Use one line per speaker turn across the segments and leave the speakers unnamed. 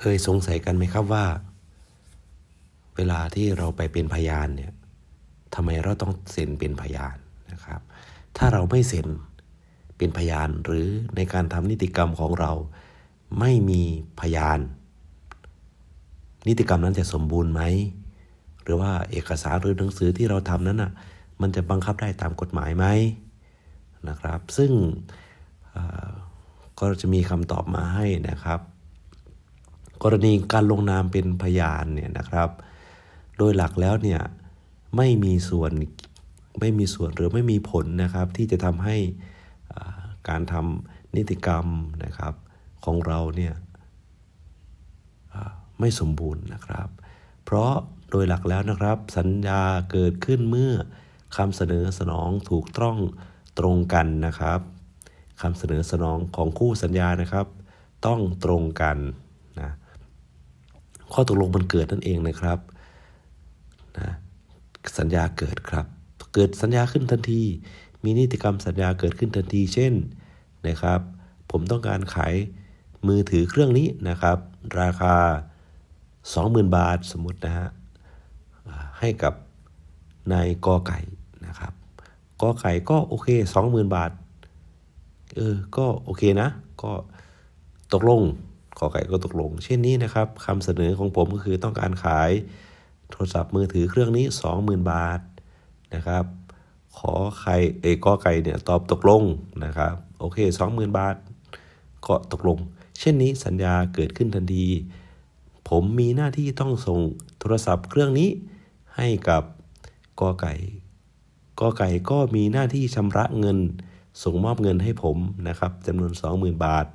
เคยสงสัยกันไหมครับว่า เวลาที่เราไปเป็นพยานเนี่ยทำไมเราต้องเซ็นเป็นพยานนะครับ ถ้าเราไม่เซ็นเป็นพยานหรือในการทำนิติกรรมของเราไม่มีพยาน นิติกรรมนั้นจะสมบูรณ์ไหมหรือว่าเอกสารหรือหนังสือที่เราทำนั้นอะมันจะบังคับได้ตามกฎหมายไหมนะครับ ซึ่งก็จะมีคำตอบมาให้นะครับ กรณีการลงนามเป็นพยานเนี่ยนะครับ โดยหลักแล้วเนี่ยไม่มีส่วนไม่มีส่วนหรือไม่มีผลนะครับ ที่จะทำให้การทำนิติกรรมนะครับของเราเนี่ยไม่สมบูรณ์นะครับ เพราะโดยหลักแล้วนะครับ สัญญาเกิดขึ้นเมื่อคำเสนอสนองถูกต้องตรงกันนะครับคำเสนอสนองของคู่สัญญานะครับ ต้องตรงกัน ข้อตกลงมันเกิดนั่นเองนะครับนะสัญญาเกิดครับ เกิดสัญญาขึ้นทันที มีนิติกรรมสัญญาเกิดขึ้นทันที เช่นนะครับ ผมต้องการขายมือถือเครื่องนี้นะครับ ราคา 20,000 บาทสมมตินะฮะให้กับนายกอไก่นะครับกอไก่ก็โอเค 20,000 บาทเออก็โอเคนะ ก็ตกลง ขอไก่ก็ตกลง เช่นนี้นะครับคำเสนอของผมก็คือต้องการขายโทรศัพท์มือถือเครื่องนี้ 20,000 บาทนะครับ ขอไข่เอกอไก่เนี่ยตอบตกลงนะครับโอเค 20,000 บาท ก็ตกลง เช่นนี้สัญญาเกิดขึ้นทันที ผมมีหน้าที่ต้องส่งโทรศัพท์เครื่องนี้ให้กับกอไก่กอไก่ก็มีหน้าที่ชำระเงิน ส่งมอบเงินให้ผมนะครับจำนวน 20,000 บาท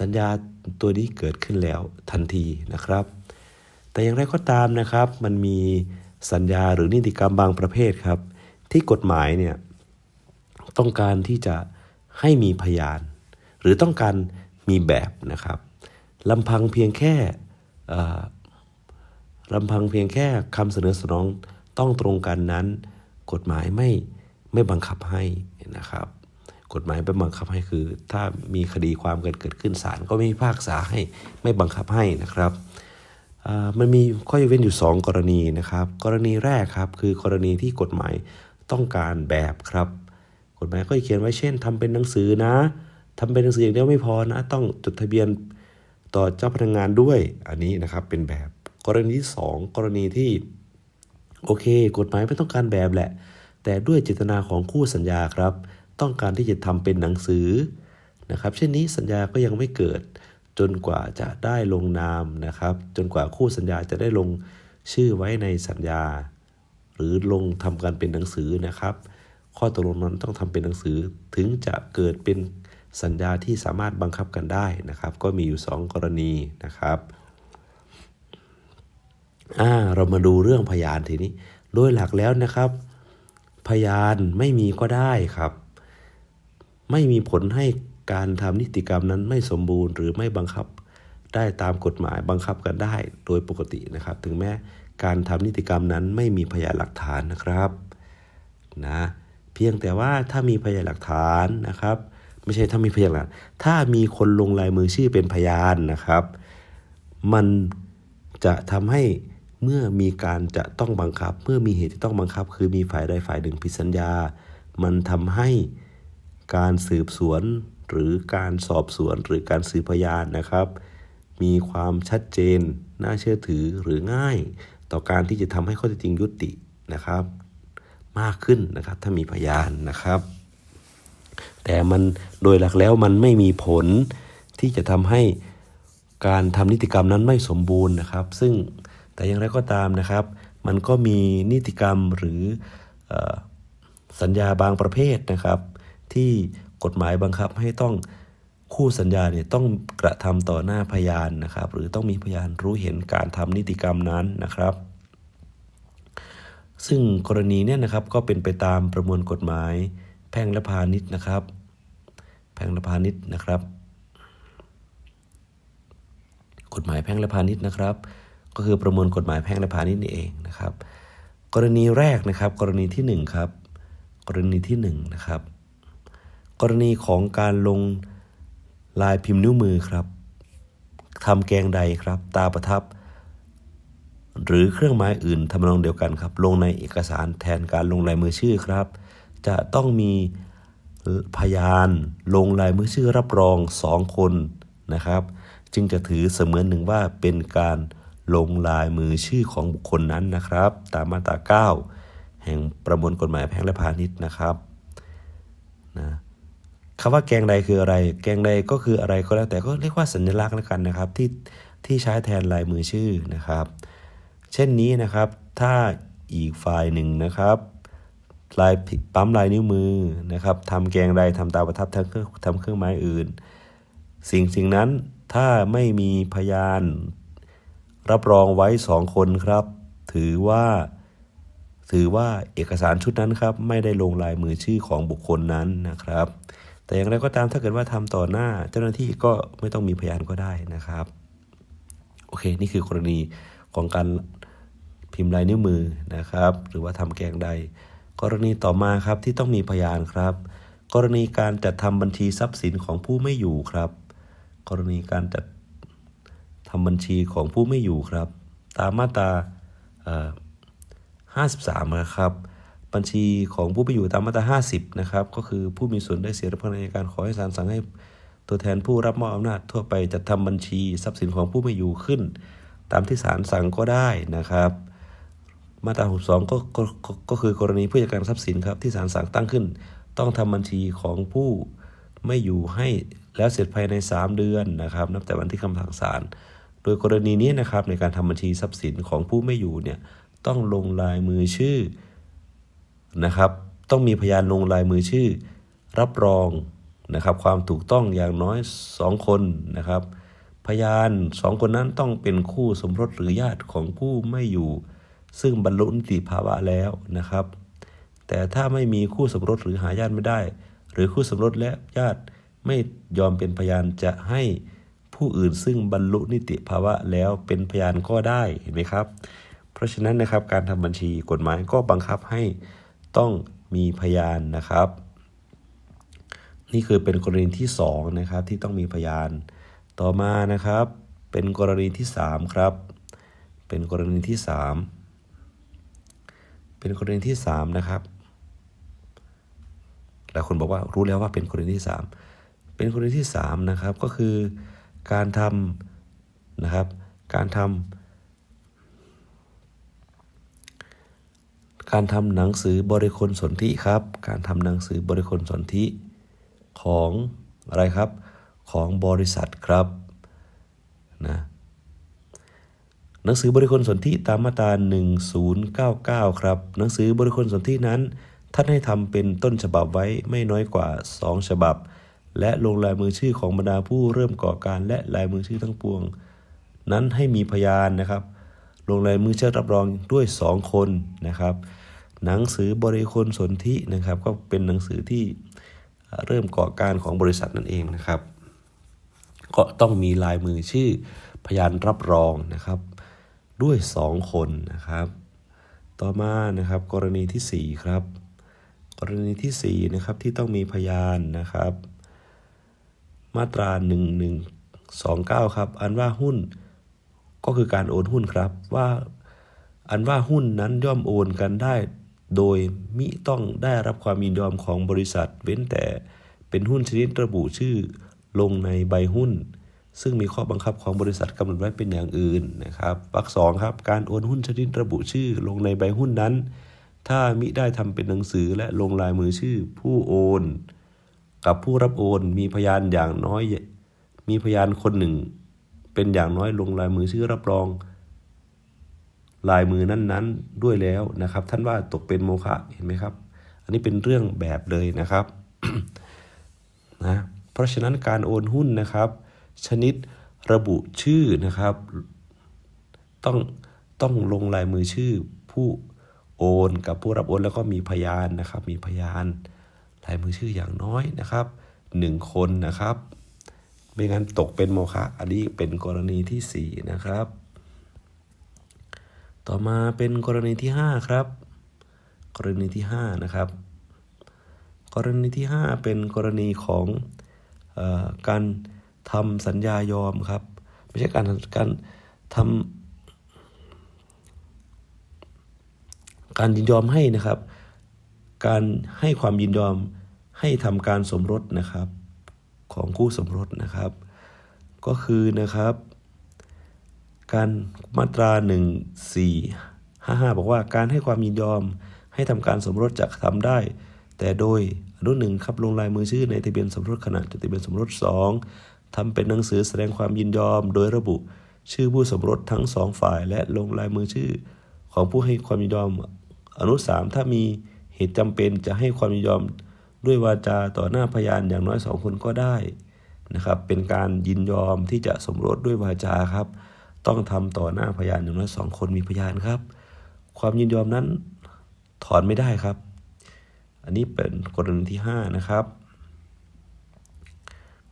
สัญญาตัวนี้เกิดขึ้นแล้วทันทีนะครับ แต่อย่างไรก็ตามนะครับ มันมีสัญญาหรือนิติกรรมบางประเภทครับ ที่กฎหมายเนี่ยต้องการที่จะให้มีพยาน หรือต้องการมีแบบนะครับลำพังเพียงแค่ลำพังเพียงแค่คำเสนอสนองต้องตรงกันนั้น กฎหมายไม่ไม่บังคับให้นะครับ กฎหมายไม่บังคับให้คือ ถ้ามีคดีความกันเกิดขึ้นศาลก็ไม่พิพากษาให้ไม่บังคับให้นะครับมันมีข้อยกเว้นอยู่ 2 กรณีนะครับ กรณีแรกครับคือกรณีที่กฎหมายต้องการแบบครับ กฎหมายก็เขียนไว้เช่นทำเป็นหนังสือนะทำเป็นหนังสืออย่างเดียวไม่พอนะ ต้องจดทะเบียนต่อเจ้าพนักงานด้วยอันนี้นะครับเป็นแบบ กรณีที่ 2 กรณีที่โอเค กฎหมายไม่ต้องการแบบแหละ แต่ด้วยเจตนาของคู่สัญญาครับ ต้องการที่จะทำเป็นหนังสือนะครับ เช่นนี้สัญญาก็ยังไม่เกิดจนกว่าจะได้ลงนามนะครับ จนกว่าคู่สัญญาจะได้ลงชื่อไว้ในสัญญา หรือลงทำการเป็นหนังสือนะครับ ข้อตกลงนั้นต้องทำเป็นหนังสือถึงจะเกิดเป็นสัญญาที่สามารถบังคับกันได้นะครับ ก็มีอยู่ 2 กรณีนะครับอ่าเรามาดูเรื่องพยานทีนี้ โดยหลักแล้วนะครับ พยานไม่มีก็ได้ครับ ไม่มีผลให้การทำนิติกรรมนั้นไม่สมบูรณ์หรือไม่บังคับได้ตามกฎหมายบังคับกันได้โดยปกตินะครับ ถึงแม้การทำนิติกรรมนั้นไม่มีพยานหลักฐานนะครับนะเพียงแต่ว่าถ้ามีพยานหลักฐานนะครับ ไม่ใช่ถ้ามีพยานหลักถ้ามีคนลงลายมือชื่อเป็นพยานนะครับ มันจะทำให้เมื่อมีการจะต้องบังคับ เมื่อมีเหตุที่ต้องบังคับ คือมีฝ่ายใดฝ่ายหนึ่งผิดสัญญา มันทำให้ การสืบสวนหรือการสอบสวนหรือการสืบพยานนะครับ มีความชัดเจน น่าเชื่อถือหรือง่าย ต่อการที่จะทำให้ข้อเท็จจริงยุตินะครับ มากขึ้นนะครับถ้ามีพยานนะครับ แต่มันโดยหลักแล้วมันไม่มีผลที่จะทำให้การทำนิติกรรมนั้นไม่สมบูรณ์นะครับ ซึ่งแต่อย่างไรก็ตามนะครับ มันก็มีนิติกรรมหรือออสัญญาบางประเภทนะครับ ที่กฎหมายบังคับให้ต้องคู่สัญญาเนี่ยต้องกระทำต่อหน้าพยานนะครับ หรือต้องมีพยานรู้เห็นการทำนิติกรรมนั้นนะครับ ซึ่งกรณีเนี่ยนะครับก็เป็นไปตามประมวลกฎหมาย แพ่งและพาณิชย์นะครับ แพ่งและพาณิชย์นะครับ กฎหมายแพ่งและพาณิชย์นะครับ ก็คือประมวลกฎหมายแพ่งและพาณิชย์นี่เองนะครับ กรณีแรกนะครับ กรณีที่หนึ่งครับกรณีที่หนึ่งนะครับ กรณีของการลงลายพิมพ์นิ้วมือครับทำแกงใดครับ ตาประทับ หรือเครื่องหมายอื่นทำนองเดียวกันครับ ลงในเอกสารแทนการลงลายมือชื่อครับ จะต้องมีพยานลงลายมือชื่อรับรองสองคนนะครับ จึงจะถือเสมือนหนึ่งว่าเป็นการลงลายมือชื่อของบุคคลนั้นนะครับ ตามมาตรา9แห่งประมวลกฎหมายแพ่งและพาณิชย์นะครับนะ คำว่าแกงใดคืออะไร แกงใดก็คืออะไรก็แล้วแต่ก็เรียกว่าสัญลักษณ์แล้วกันนะครับ ที่ที่ใช้แทนลายมือชื่อนะครับ เช่นนี้นะครับ ถ้าอีกฝ่ายหนึ่งนะครับลายปั๊มลายนิ้วมือนะครับทำแกงใดทำตาประทับทำเครื่องทำเครื่องไม้อื่น สิ่งสิ่งนั้นถ้าไม่มีพยาน รับรองไว้สองคนครับ ถือว่าถือว่าเอกสารชุดนั้นครับ ไม่ได้ลงลายมือชื่อของบุคคลนั้นนะครับ แต่อย่างไรก็ตามถ้าเกิดว่าทำต่อหน้าเจ้าหน้าที่ก็ไม่ต้องมีพยานก็ได้นะครับ โอเค นี่คือกรณีของการพิมพ์ลายนิ้วมือนะครับ หรือว่าทำแกงใด กรณีต่อมาครับที่ต้องมีพยานครับ กรณีการจัดทำบัญชีทรัพย์สินของผู้ไม่อยู่ครับ กรณีการจัดทำบัญชีของผู้ไม่อยู่ครับ ตามมาตรา53นะครับ บัญชีของผู้ไม่อยู่ตามมาตรา50 นะครับ ก็คือผู้มีส่วนได้เสียรับผิดในการขอให้ศาลสั่งให้ตัวแทนผู้รับมอบอำนาจทั่วไปจัดทำบัญชีทรัพย์สินของผู้ไม่อยู่ขึ้น ตามที่ศาลสั่งก็ได้นะครับ มาตรา62กก็ก็ก็คือกรณีผู้จัดการทรัพย์สินครับที่ศาลสั่งตั้งขึ้น ต้องทำบัญชีของผู้ไม่อยู่ให้แล้วเสร็จภายใน 3 เดือนนะครับนับแต่วันที่คำสั่งศาลโดยกรณีนี้นะครับในการทำบัญชีทรัพย์สินของผู้ไม่อยู่เนี่ยต้องลงลายมือชื่อ นะครับ ต้องมีพยานลงลายมือชื่อ รับรองนะครับความถูกต้องอย่างน้อย 2 คนนะครับ พยานสองคนนั้นต้องเป็นคู่สมรสหรือญาติของผู้ไม่อยู่ ซึ่งบรรลุนิติภาวะแล้วนะครับ แต่ถ้าไม่มีคู่สมรสหรือหาญาติไม่ได้ หรือคู่สมรสและญาติไม่ยอมเป็นพยานจะให้ผู้อื่นซึ่งบรรลุนิติภาวะแล้วเป็นพยานก็ได้เห็นไหมครับ เพราะฉะนั้นนะครับการทำบัญชีกฎหมายก็บังคับให้ ต้องมีพยานนะครับ นี่คือเป็นกรณีที่2นะครับที่ต้องมีพยาน ต่อมานะครับ เป็นกรณีที่ 3 ครับ เป็นกรณีที่ 3 เป็นกรณีที่ 3 นะครับหลายคนบอกว่ารู้แล้วว่าเป็นกรณีที่ 3 เป็นกรณีที่3นะครับก็คือการทำนะครับ การทำ การทำหนังสือบริคลสนธิครับ การทำหนังสือบริคลสนธิของอะไรครับ ของบริษัทครับนะหนังสือบริคลสนธิตามมาตรา1099 ครับ หนังสือบริคลสนธินั้น ท่านให้ทำเป็นต้นฉบับไว้ไม่น้อยกว่า 2 ฉบับ และลงลายมือชื่อของบรรดาผู้เริ่มก่อการและลายมือชื่อทั้งปวง นั้นให้มีพยานนะครับ ลงลายมือเชื่อรับรองด้วย 2 คนนะครับ หนังสือบริคลสนธินะครับ ก็เป็นหนังสือที่เริ่มก่อการของบริษัทนั่นเองนะครับ ก็ต้องมีลายมือชื่อพยานรับรองนะครับ ด้วย 2 คนนะครับ ต่อมานะครับกรณีที่ 4 ครับ กรณีที่ 4 นะครับที่ต้องมีพยานนะครับ มาตรา 1129 ครับ อันว่าหุ้น ก็คือการโอนหุ้นครับว่าอันว่าหุ้นนั้นย่อมโอนกันได้ โดยมิต้องได้รับความยินยอมของบริษัท เว้นแต่เป็นหุ้นชนิดระบุชื่อลงในใบหุ้น ซึ่งมีข้อบังคับของบริษัทกำหนดไว้เป็นอย่างอื่นนะครับวรรคสองครับการโอนหุ้นชนิดระบุชื่อลงในใบหุ้นนั้น ถ้ามิได้ทำเป็นหนังสือและลงลายมือชื่อผู้โอน กับผู้รับโอนมีพยานอย่างน้อย มีพยานคนหนึ่ง เป็นอย่างน้อยลงลายมือชื่อรับรอง ลายมือนั้นๆด้วยแล้วนะครับ ท่านว่าตกเป็นโมฆะเห็นไหมครับ อันนี้เป็นเรื่องแบบเลยนะครับนะเพราะฉะนั้นการโอนหุ้นนะครับ ชนิดระบุชื่อนะครับ ต้องต้องลงลายมือชื่อผู้โอนกับผู้รับโอนแล้วก็มีพยานนะครับ มีพยานลายมือชื่ออย่างน้อยนะครับหนึ่งคนนะครับ ไม่งั้นตกเป็นโมฆะอันนี้เป็นกรณีที่สี่นะครับ ต่อมาเป็นกรณีที่ห้าครับ กรณีที่ห้านะครับ กรณีที่ 5 เป็นกรณีของออการทำสัญญายอมครับ ไม่ใช่การการทำการยินยอมให้นะครับ การให้ความยินยอมให้ทำการสมรสนะครับ ของคู่สมรสนะครับ ก็คือนะครับ การมาตรา 1455 บอกว่าการให้ความยินยอมให้ทำการสมรสจะทำได้ แต่โดยอนุหนึ่งครับลงลายมือชื่อในทะเบียนสมรสขณะจดทะเบียนสมรส 2ทำเป็นหนังสือแสดงความยินยอม โดยระบุชื่อผู้สมรสทั้งสองฝ่าย และลงลายมือชื่อ ของผู้ให้ความยินยอม อนุสามถ้ามีเหตุจำเป็นจะให้ความยินยอม ด้วยวาจาต่อหน้าพยานอย่างน้อยสองคนก็ได้นะครับ เป็นการยินยอมที่จะสมรสด้วยวาจาครับ ต้องทำต่อหน้าพยานอย่างน้อยสองคนมีพยานครับ ความยินยอมนั้นถอนไม่ได้ครับ อันนี้เป็นกรณีที่5นะครับ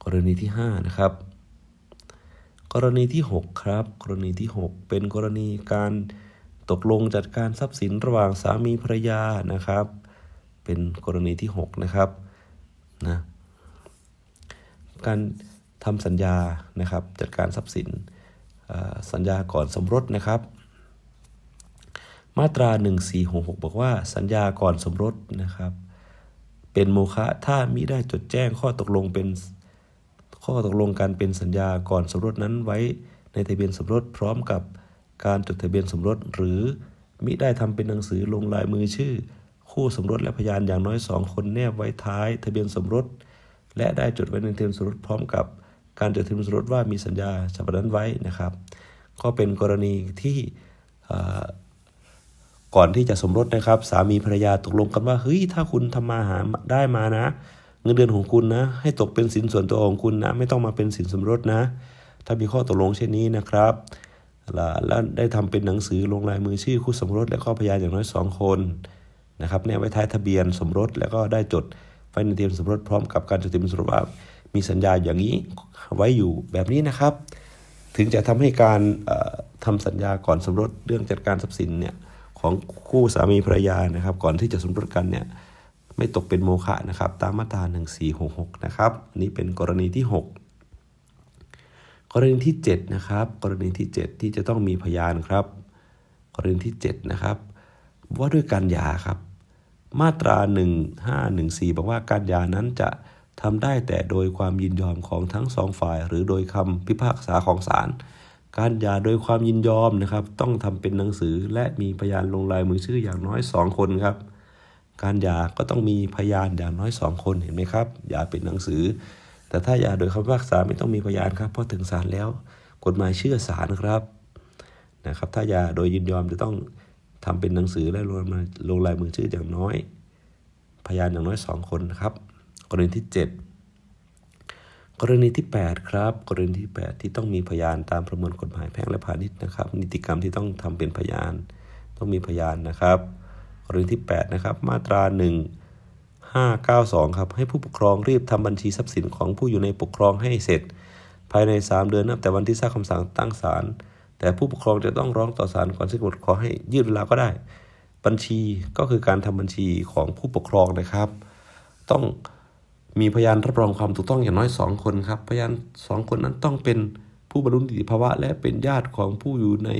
กรณีที่5นะครับ กรณีที่ 6 ครับ กรณีที่ 6 เป็นกรณีการตกลงจัดการทรัพย์สินระหว่างสามีภรรยานะครับ เป็นกรณีที่ 6 นะครับนะการทำสัญญานะครับ จัดการทรัพย์สินสัญญาก่อนสมรสนะครับ มาตรา 1466 บอกว่าสัญญาก่อนสมรสนะครับ เป็นโมฆะถ้ามิได้จดแจ้งข้อตกลงเป็นข้อตกลงการเป็นสัญญาก่อนสมรสนั้นไว้ในทะเบียนสมรสพร้อมกับการจดทะเบียนสมรสหรือมิได้ทำเป็นหนังสือลงลายมือชื่อ คู่สมรสและพยานอย่างน้อยสองคนแนบไว้ท้ายทะเบียนสมรส และได้จดไว้ในทะเบียนสมรสพร้อมกับการจดทะเบียนสมรสว่ามีสัญญาฉบับนั้นไว้นะครับ ก็เป็นกรณีที่ก่อนที่จะสมรสนะครับ สามีภรรยาตกลงกันว่าเฮ้ยถ้าคุณทำมาหาได้มานะ เงินเดือนของคุณนะ ให้ตกเป็นสินส่วนตัวของคุณนะ ไม่ต้องมาเป็นสินสมรสนะ ถ้ามีข้อตกลงเช่นนี้นะครับแล้วได้ทำเป็นหนังสือลงลายมือชื่อคู่สมรสและก็พยานอย่างน้อยสองคน นะครับเนี่ยไว้ท้ายทะเบียนสมรสแล้วก็ได้จดไว้ในทะเบียนสมรสพร้อมกับการจดทะเบียนสมรสว่ามีสัญญาอย่างนี้ไว้อยู่แบบนี้นะครับ ถึงจะทำให้การทำสัญญาก่อนสมรสเรื่องจัดการทรัพย์สินเนี่ยของคู่สามีภรรยานะครับ ก่อนที่จะสมรสกันเนี่ยไม่ตกเป็นโมฆะนะครับ ตามมาตรา1466นะครับอันนี้เป็นกรณีที่ 6กรณีที่7นะครับกรณีที่ 7 ที่จะต้องมีพยานครับ กรณีที่7นะครับว่าด้วยการหย่าครับ มาตรา 1514 บอกว่าการหย่านั้นจะทำได้แต่โดยความยินยอมของทั้งสองฝ่าย หรือโดยคำพิพากษาของศาลการหย่าโดยความยินยอมนะครับ ต้องทำเป็นหนังสือและมีพยานลงลายมือชื่ออย่างน้อย 2 คนครับ การหย่าก็ต้องมีพยานอย่างน้อย 2 คนเห็นไหมครับหย่าเป็นหนังสือ แต่ถ้าหย่าโดยคำพิพากษาไม่ต้องมีพยานครับเพราะถึงศาลแล้ว กฎหมายเชื่อศาลครับนะครับ ถ้าหย่าโดยยินยอมจะต้อง ทำเป็นหนังสือและลงมาลงลายมือชื่ออย่างน้อย พยานอย่างน้อย 2 คนนะครับ กรณีที่ 7 กรณีที่ 8 ครับ กรณีที่ 8 ที่ต้องมีพยานตามประมวลกฎหมายแพ่งและพาณิชย์นะครับ นิติกรรมที่ต้องทำเป็นพยาน ต้องมีพยานนะครับ กรณีที่ 8 นะครับ มาตรา 1 592 ครับ ให้ผู้ปกครองรีบทำบัญชีทรัพย์สินของผู้อยู่ในปกครองให้เสร็จ ภายใน 3 เดือนนับแต่วันที่ทราบคำสั่งตั้งศาล แต่ผู้ปกครองจะต้องร้องต่อศาลก่อนสิ้นกำหนดขอให้ยืดเวลาก็ได้ บัญชีก็คือการทำบัญชีของผู้ปกครองนะครับ ต้องมีพยานรับรองความถูกต้องอย่างน้อย 2 คนครับ พยาน 2 คนนั้นต้องเป็นผู้บรรลุนิติภาวะ และเป็นญาติของผู้อยู่ใน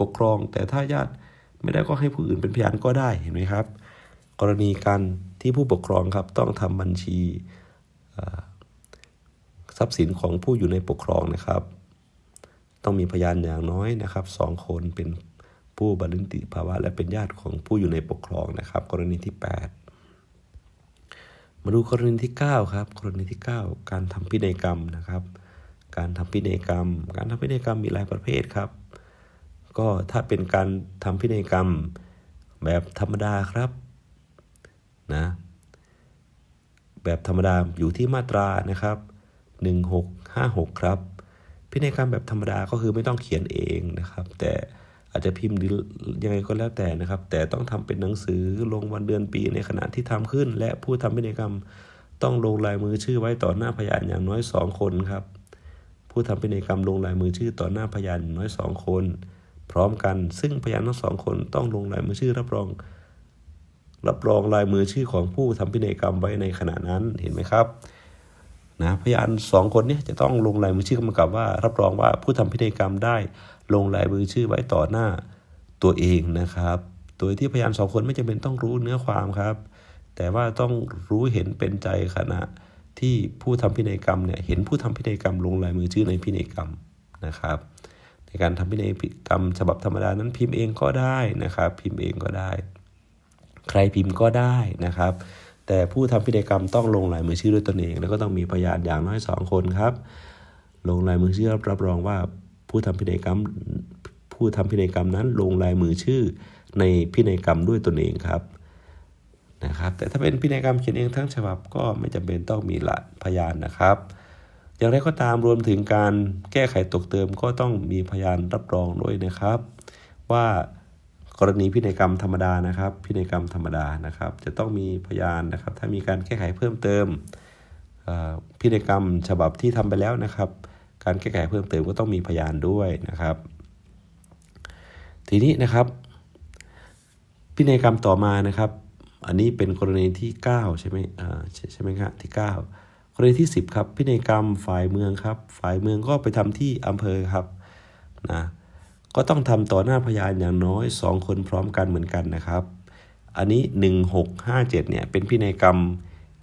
ปกครอง แต่ถ้าญาติไม่ได้ก็ให้ผู้อื่นเป็นพยานก็ได้เห็นไหมครับ กรณีการที่ผู้ปกครองครับต้องทำบัญชีทรัพย์สินของผู้อยู่ในปกครองนะครับ ต้องมีพยานอย่างน้อยนะครับสองคนเป็นผู้บรรลุนิติภาวะ และเป็นญาติของผู้อยู่ในปกครองนะครับ กรณีที่ 8 มาดูกรณีที่ 9 ครับ กรณีที่ 9 การทำพินัยกรรมนะครับ การทำพินัยกรรม การทำพินัยกรรมมีหลายประเภทครับ ก็ถ้าเป็นการทำพินัยกรรมแบบธรรมดาครับนะแบบธรรมดาอยู่ที่มาตรานะครับ 1656 ครับ พินัยกรรมแบบธรรมดาก็คือไม่ต้องเขียนเองนะครับ แต่อาจจะพิมพ์หรือยังไงก็แล้วแต่นะครับ แต่ต้องทำเป็นหนังสือลงวันเดือนปีในขณะที่ทำขึ้น และผู้ทำพินัยกรรมต้องลงลายมือชื่อไว้ต่อหน้าพยานอย่างน้อย 2 คนครับ ผู้ทำพินัยกรรมลงลายมือชื่อต่อหน้าพยานอย่างน้อย 2 คน พร้อมกัน ซึ่งพยานทั้งสองคนต้องลงลายมือชื่อรับรอง รับรองลายมือชื่อของผู้ทำพินัยกรรมไว้ในขณะนั้นเห็นไหมครับ นะพยานสองคนเนี้จะต้องลงลายมือชื่อกำกับว่า รับรองว่าผู้ทำพินัยกรรมได้ลงลายมือชื่อไว้ต่อหน้าตัวเองนะครับ โดยที่พยานสองคนไม่จำเป็นต้องรู้เนื้อความครับ แต่ว่าต้องรู้เห็นเป็นใจขณะที่ผู้ทำพินัยกรรมเนี่ยเห็นผู้ทำพินัยกรรมลงลายมือชื่อในพินัยกรรมนะครับ ในการทำพินัยกรรมฉบับธรรมดานั้นพิมพ์เองก็ได้นะครับ พิมพ์เองก็ได้ ใครพิมพ์ก็ได้นะครับ แต่ผู้ทำพินัยกรรมต้องลงลายมือชื่อด้วยตนเอง แล้วก็ต้องมีพยานอย่างน้อยสองคนครับ ลงลายมือชื่อรับรองว่าผู้ทำพินัยกรรมผู้ทำพินัยกรรมนั้นลงลายมือชื่อในพินัยกรรมด้วยตนเองครับนะครับแต่ถ้าเป็นพินัยกรรมเขียนเองทั้งฉบับก็ไม่จำเป็นต้องมีลักพยานนะครับ อย่างไรก็ตามรวมถึงการแก้ไขตกเติมก็ต้องมีพยานรับรองด้วยนะครับ ว่า กรณีพินัยกรรมธรรมดานะครับ พินัยกรรมธรรมดานะครับ จะต้องมีพยานนะครับ ถ้ามีการแก้ไขเพิ่มเติมพินัยกรรมฉบับที่ทำไปแล้วนะครับ การแก้ไขเพิ่มเติมก็ต้องมีพยานด้วยนะครับ ทีนี้นะครับ พินัยกรรมต่อมานะครับ อันนี้เป็นกรณีที่ 9 ใช่ไหมอ่าใช่ไหมครับที่ 9 กรณีที่ 10 ครับ พินัยกรรมฝ่ายเมืองครับ ฝ่ายเมืองก็ไปทำที่อำเภอครับนะ ก็ต้องทำต่อหน้าพยานอย่างน้อย 2 คนพร้อมกันเหมือนกันนะครับ อันนี้ 1657เนี่ยเป็นพินัยกรรม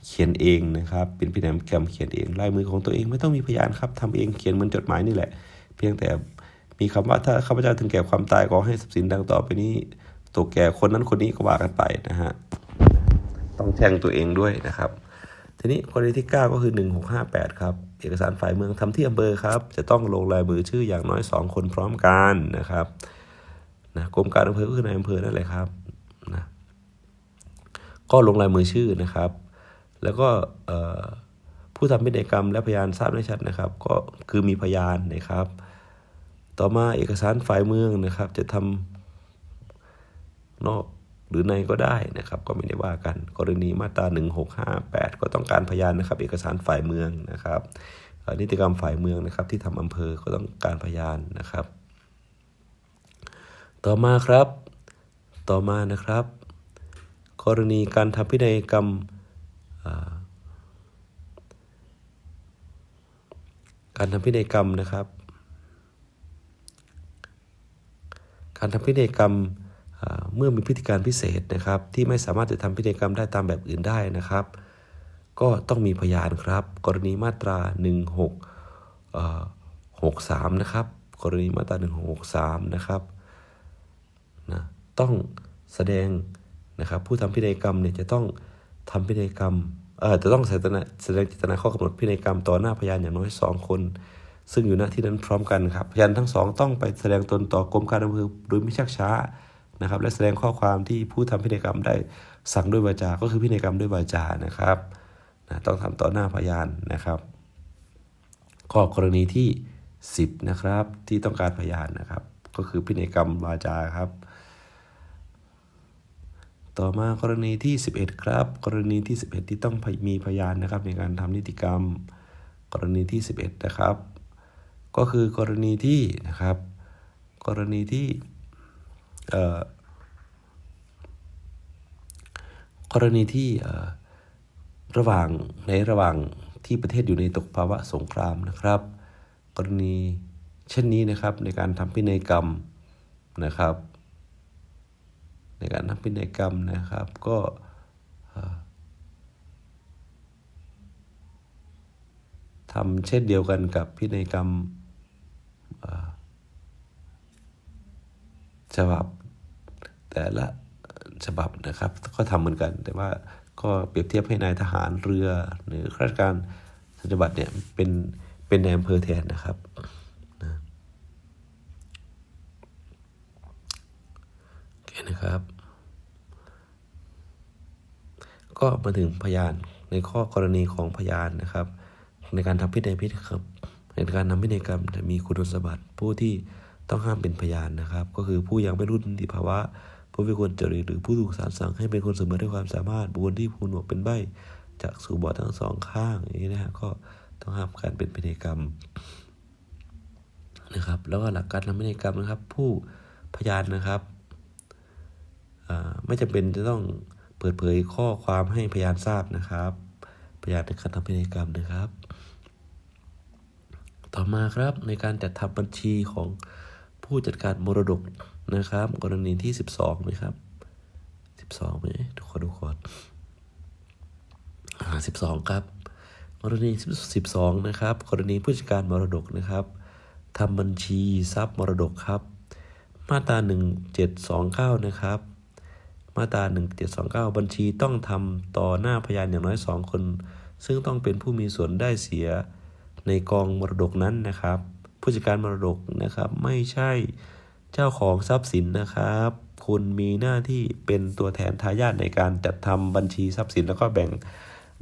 เขียนเองนะครับ เป็นพินัยกรรมเขียนเองลายมือของตัวเองไม่ต้องมีพยานครับทำเองเขียนเหมือนจดหมายนี่แหละ เพียงแต่มีคำว่าถ้าข้าพเจ้าถึงแก่ความตายขอให้ทรัพย์สินดังต่อไปนี้ตกแก่คนนั้นคนนี้ก็ว่ากันไปนะฮะต้องแจ้งตัวเองด้วยนะครับ ทีนี้กรณีที่ 9 ก็คือ 1658 ครับ เอกสารฝ่ายเมืองทำที่อำเภอครับ จะต้องลงลายมือชื่ออย่างน้อย 2 คนพร้อมกันนะครับนะกรมการอำเภอก็คือนายอำเภอนั่นแหละครับนะก็ลงลายมือชื่อนะครับ แล้วก็ผู้ทำพินัยกรรมและพยานทราบได้ชัดนะครับ ก็คือมีพยานนะครับ ต่อมาเอกสารฝ่ายเมืองนะครับ จะทำนอก หรือในก็ได้นะครับก็ไม่ได้ว่ากัน กรณีมาตรา 1658 ก็ต้องการพยานนะครับ เอกสารฝ่ายเมืองนะครับนิติกรรมฝ่ายเมืองนะครับ ที่ทำอำเภอก็ต้องการพยานนะครับ ต่อมาครับ ต่อมานะครับ กรณีการทำพินัยกรรมการทำพินัยกรรมนะครับ การทำพินัยกรรม เมื่อมีพฤติการพิเศษนะครับ ที่ไม่สามารถจะทำพินัยกรรมได้ตามแบบอื่นได้นะครับ ก็ต้องมีพยานครับ กรณีมาตรา 1663 นะครับ กรณีมาตรา 1663 นะครับนะต้องแสดงนะครับผู้ทำพินัยกรรมเนี่ยจะต้องทำพินัยกรรมเออจะต้องแสดงแสดงเจตนาข้อกำหนดพินัยกรรมต่อหน้าพยานอย่างน้อยสองคน ซึ่งอยู่ณที่นั้นพร้อมกันครับ พยานทั้งสองต้องไปแสดงตนต่อกรมการอำเภอโดยไม่ชักช้า นะครับและแสดงข้อความที่ผู้ทำพินัยกรรมได้สั่งด้วยวาจา ก็คือพินัยกรรมด้วยวาจานะครับนะต้องทำต่อหน้าพยานนะครับข้อกรณีที่ 10นะครับที่ต้องการพยานนะครับ ก็คือพินัยกรรมวาจาครับ ต่อมากรณีที่ 11 ครับ กรณีที่ 11 ที่ต้องมีพยานนะครับ ในการทำนิติกรรม กรณีที่ 11 นะครับ ก็คือกรณีที่นะครับ กรณีที่ กรณีที่ระหว่างในระหว่างที่ประเทศอยู่ในตกภาวะสงครามนะครับ กรณีเช่นนี้นะครับในการทำพินัยกรรมนะครับ ในการทำพินัยกรรมนะครับก็ทำเช่นเดียวกันกับพินัยกรรมฉบับ แต่ละฉบับนะครับ ก็ทำเหมือนกัน แต่ว่าก็เปรียบเทียบให้นายทหารเรือหรือข้าราชการสัญบัตรเนี่ยเป็นเป็นในอำเภอแทนนะครับนะโอเคนะครับ ก็มาถึงพยานในข้อกรณีของพยานนะครับ ในการทำพินัยพิธีกรรมในการทำพินัยกรรมจะมีคุณสมบัติผู้ที่ต้องห้ามเป็นพยานนะครับ ก็คือผู้ยังไม่รุ่นนิติภาวะ ผู้วิกลจริตหรือผู้ถูกศาลสั่งให้เป็นคนเสมอด้วยความสามารถบุคคลที่ผูหนวกเป็นใบจากสู่บอดทั้งสองข้างอย่างนี้นะฮะก็ต้องห้ามการเป็นพินัยกรรมนะครับ แล้วก็หลักการทำพินัยกรรมนะครับ ผู้พยานนะครับไม่จำเป็นจะต้องเปิดเผยข้อความให้พยานทราบนะครับ พยานในการทำพินัยกรรมนะครับ ต่อมาครับในการจัดทำบัญชีของผู้จัดการมรดก นะครับ กรณีที่ 12ไหมครับ12ไหมทุกคนทุกคนอ่า12 ครับ กรณี12นะครับ กรณีผู้จัดการมรดกนะครับทำบัญชีทรัพย์มรดกครับ มาตรา 1729 นะครับ มาตรา 1729 บัญชีต้องทำต่อหน้าพยานอย่างน้อย 2 คน ซึ่งต้องเป็นผู้มีส่วนได้เสียในกองมรดกนั้นนะครับ ผู้จัดการมรดกนะครับ ไม่ใช่ เจ้าของทรัพย์สินนะครับ คุณมีหน้าที่เป็นตัวแทนทายาทในการจัดทำบัญชีทรัพย์สิน แล้วก็แบ่ง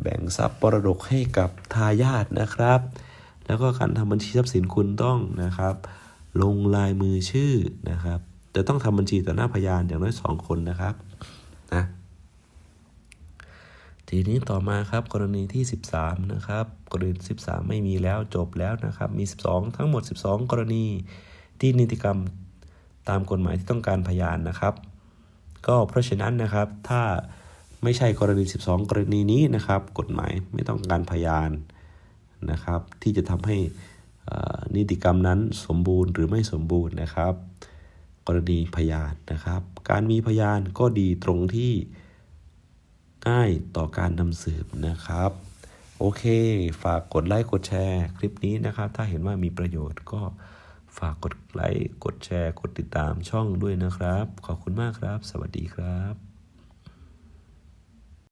แบ่งทรัพย์มรดกให้กับทายาทนะครับ แล้วก็การทำบัญชีทรัพย์สินคุณต้องนะครับ ลงลายมือชื่อนะครับ จะต้องทำบัญชีต่อหน้าพยานอย่างน้อยสองคนนะครับนะทีนี้ต่อมาครับกรณีที่ 13 นะครับ กรณี 13 ไม่มีแล้วจบแล้วนะครับ มี 12 ทั้งหมด 12 กรณีที่นิติกรรม ตามกฎหมายที่ต้องการพยานนะครับ ก็เพราะฉะนั้นนะครับถ้าไม่ใช่กรณี 12 กรณีนี้นะครับ กฎหมายไม่ต้องการพยานนะครับ ที่จะทำให้นิติกรรมนั้นสมบูรณ์หรือไม่สมบูรณ์นะครับ กรณีพยานนะครับ การมีพยานก็ดีตรงที่ง่ายต่อการนำสืบนะครับ โอเค ฝากกดไลค์กดแชร์คลิปนี้นะครับ ถ้าเห็นว่ามีประโยชน์ก็ ฝากกดไลค์ กดแชร์ กดติดตามช่องด้วยนะครับ ขอบคุณมากครับ สวัสดีครับ